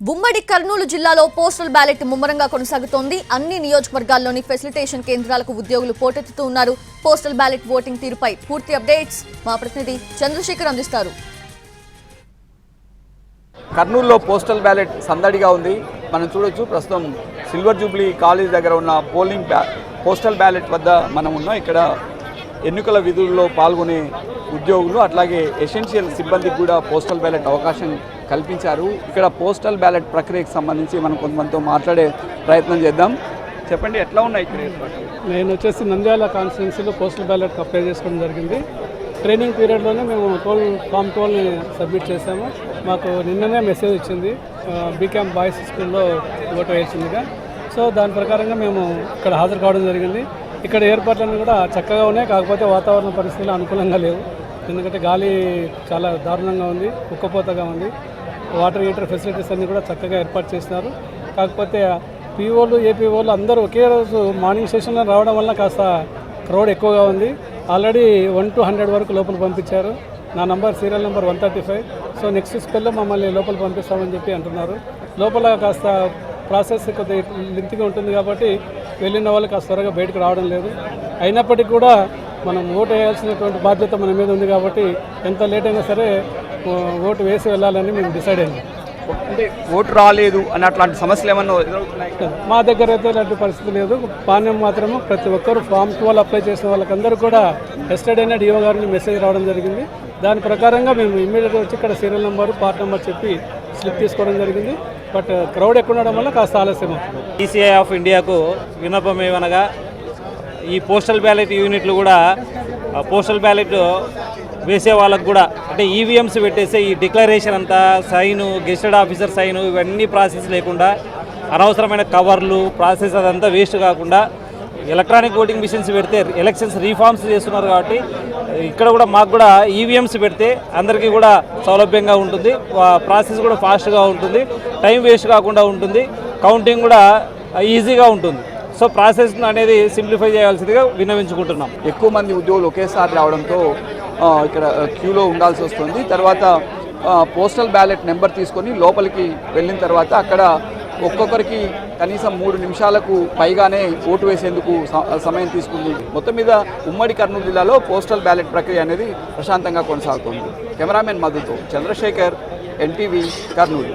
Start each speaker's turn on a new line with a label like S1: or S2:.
S1: ఉమ్మడి కర్నూలు జిల్లాలో postal ballot ముమ్మరంగా కొనసాగుతోంది. అన్ని నియోజకవర్గాల్లోని ఫెసిలిటేషన్ కేంద్రాలకు ఉద్యోగులు పోటెత్తుతూ ఉన్నారు. పోస్టల్ బ్యాలెట్ ఓటింగ్ తీరుపై పూర్తి అప్డేట్స్ మా ప్రతినిధి చంద్రశేఖర్ అందిస్తారు.
S2: కర్నూలులో పోస్టల్ బ్యాలెట్ సందడిగా ఉంది. మనం చూడొచ్చు ప్రస్తుతం సిల్వర్ జూబ్లీ కాలేజ్ దగ్గర ఉన్న పోలింగ్ పోస్టల్ బ్యాలెట్ వద్ద మనం ఉన్నాం. ఇక్కడ ఎన్నికల విధుల్లో పాల్గొనే ఉద్యోగులు అట్లాగే ఎసెన్షియల్ సిబ్బందికి కూడా పోస్టల్ బ్యాలెట్ అవకాశం కల్పించారు. ఇక్కడ పోస్టల్ బ్యాలెట్ ప్రక్రియకు సంబంధించి మనం కొంతమందితో మాట్లాడే ప్రయత్నం చేద్దాం. చెప్పండి ఎట్లా ఉన్నాయి ఇక్కడ
S3: నేను వచ్చేసి నంద్యాల కాన్స్టిట్యున్సీలో పోస్టల్ బ్యాలెట్ అప్లై చేసుకోవడం జరిగింది. ట్రైనింగ్ పీరియడ్లోనే మేము టోల్ ఫామ్ టోల్ని సబ్మిట్ చేసాము మాకు నిన్ననే మెసేజ్ వచ్చింది. బీకామ్ బాయ్స్ స్కూల్లో ఓటు వేసిందిగా సో దాని ప్రకారంగా మేము ఇక్కడ హాజరు కావడం జరిగింది. ఇక్కడ ఏర్పాట్లన్నీ కూడా చక్కగా ఉన్నాయి. కాకపోతే వాతావరణ పరిస్థితులు అనుకూలంగా లేవు. ఎందుకంటే గాలి చాలా దారుణంగా ఉంది ఉక్కపోతగా ఉంది. వాటర్ హీటర్ ఫెసిలిటీస్ అన్నీ కూడా చక్కగా ఏర్పాటు చేసినారు. కాకపోతే పీఓలు ఏపీఓలు అందరూ ఒకే రోజు మార్నింగ్ సెషన్లో రావడం వల్ల కాస్త క్రౌడ్ ఎక్కువగా ఉంది. ఆల్రెడీ వన్ టు హండ్రెడ్ వరకు లోపల పంపించారు. నా number serial number one thirty five. So next స్పెల్లో మమ్మల్ని లోపల పంపిస్తామని చెప్పి అంటున్నారు. లోపల కాస్త ప్రాసెస్ కొద్దిగా లింక్గా ఉంటుంది కాబట్టి వెళ్ళిన వాళ్ళు కాస్త త్వరగా బయటకు రావడం లేదు. అయినప్పటికీ కూడా మనం ఓటు వేయాల్సినటువంటి బాధ్యత మన మీద ఉంది కాబట్టి ఎంత లేట్ అయినా సరే ఓటు వేసి వెళ్ళాలని మేము డిసైడ్ అయింది
S2: అంటే ఓటు రాలేదు అని అట్లాంటి సమస్యలు ఏమన్నా ఎదురవుతున్నాయి?
S3: మా దగ్గర అయితే ఇలాంటి పరిస్థితి లేదు. పాణ్యం మాత్రము ప్రతి ఒక్కరు ఫామ్ ట్వెల్వ్ అప్లై చేసిన వాళ్ళకందరూ కూడా ఎస్టర్డ్ అయినా డిఓ గారిని మెసేజ్ రావడం జరిగింది. దాని ప్రకారంగా మేము ఇమ్మీడియట్గా వచ్చి ఇక్కడ సీరియల్ నెంబర్ పార్ట్ నెంబర్ చెప్పి స్లిప్ తీసుకోవడం జరిగింది. బట్ క్రౌడ్ ఎక్కువ ఉండడం వల్ల కాస్త ఆలస్యం అవుతుంది.
S4: ఈసీఐ ఆఫ్ ఇండియాకు విన్నపం ఏమనగా ఈ పోస్టల్ బ్యాలెట్ యూనిట్లు కూడా పోస్టల్ బ్యాలెట్ వేసే వాళ్ళకు కూడా అంటే ఈవీఎంస్ పెట్టేస్తే ఈ డిక్లరేషన్ అంతా సైను గెస్టెడ్ ఆఫీసర్ సైను ఇవన్నీ ప్రాసెస్ లేకుండా అనవసరమైన కవర్లు ప్రాసెస్ అదంతా వేస్ట్ కాకుండా ఎలక్ట్రానిక్ ఓటింగ్ మిషన్స్ పెడితే ఎలక్షన్స్ రీఫార్మ్స్ చేస్తున్నారు కాబట్టి ఇక్కడ కూడా మాకు కూడా ఈవీఎంస్ పెడితే అందరికీ కూడా సౌలభ్యంగా ఉంటుంది. ప్రాసెస్ కూడా ఫాస్ట్గా ఉంటుంది. టైం వేస్ట్ కాకుండా ఉంటుంది. కౌంటింగ్ కూడా ఈజీగా ఉంటుంది. సో ప్రాసెస్ అనేది సింప్లిఫై చేయాల్సిందిగా విన్నవించుకుంటున్నాం.
S2: ఎక్కువ మంది ఉద్యోగులు ఒకేసారి రావడంతో ఇక్కడ క్యూలో ఉండాల్సి వస్తుంది. తర్వాత పోస్టల్ బ్యాలెట్ నెంబర్ తీసుకొని లోపలికి వెళ్ళిన తర్వాత అక్కడ ఒక్కొక్కరికి కనీసం మూడు నిమిషాలకు పైగానే ఓటు వేసేందుకు సమయం తీసుకుంది. మొత్తం మీద ఉమ్మడి కర్నూలు జిల్లాలో పోస్టల్ బ్యాలెట్ ప్రక్రియ అనేది ప్రశాంతంగా కొనసాగుతుంది. కెమెరామెన్ మధుతో చంద్రశేఖర్ ఎన్టీవీ కర్నూలు.